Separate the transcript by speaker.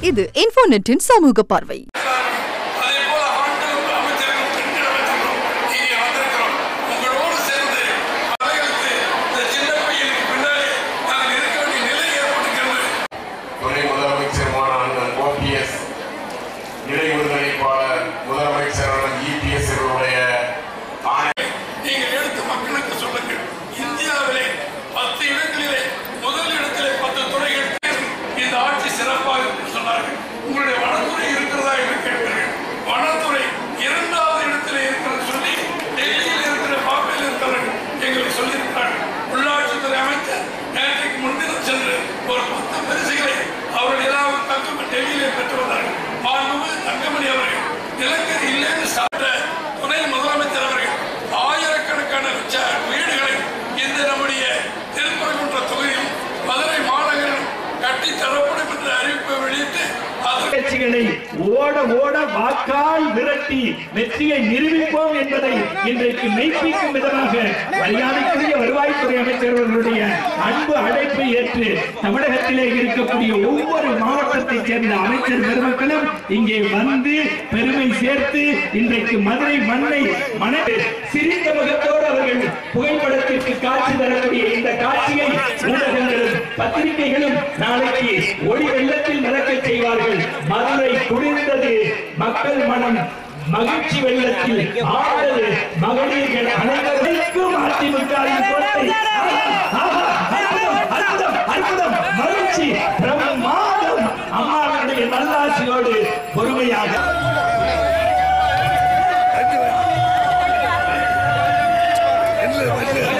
Speaker 1: இது இன்ஃபோநெட்டின் சமூக பார்வை.
Speaker 2: அதே போல ஆண்களும் அமைச்சர்களும் டெல்லியிலே பெற்று வந்தார்கள் மாண்புமிகு தங்கமணி அவர்கள் நிலக்கரி இல்லைன்னு சாப்பிட்ட துணை முதலமைச்சர் அவர்கள் ஆயிரக்கணக்கான வீடுகளை இந்த நம்முடைய திருப்பரங்குன்ற தொகுதியில் மதுரை மாநகரம் கட்டி தரப்படும் என்ற அறிவிப்பை வெளியிட்டு
Speaker 3: கட்சிகளை ஓட ஓட வாக்கால் விரட்டி வெற்றியை நிரூபிப்போம் என்பதை இன்றைக்கு மெய்ப்பிக்கும் விதமாக மரியாதைக்குரிய வருவாய்த்துறை அமைச்சர் அவர்களுடைய அன்பு அழைப்பை ஏற்று தமிழகத்திலே இருக்கக்கூடிய ஒவ்வொரு மாவட்டத்தைச் சேர்ந்த அமைச்சர் பெருமக்களும் இங்கே வந்து பெருமை சேர்த்து இன்றைக்கு மதுரை மண்ணை மன சிரித்த முகத்தோடு அவர்கள் புகைப்படத்திற்கு காட்சி தரக்கூடிய இந்த காட்சியை ஊடகங்களும் பத்திரிகைகளும் நாளைக்கு ஒளி வெள்ளத்தில் நடக்க மக்கள் மனம் மகிழ்ச்சி வெள்ளத்தில் ஆண்டது மகளிர்கள் அனைவருக்கும் அதிமுகவின் கோட்டை. அற்புதம், அற்புதம், மகிழ்ச்சி பிரமாதம் அம்மாவுடைய நல்லாசியோடு பொறுமையாக.
Speaker 4: மாவட்ட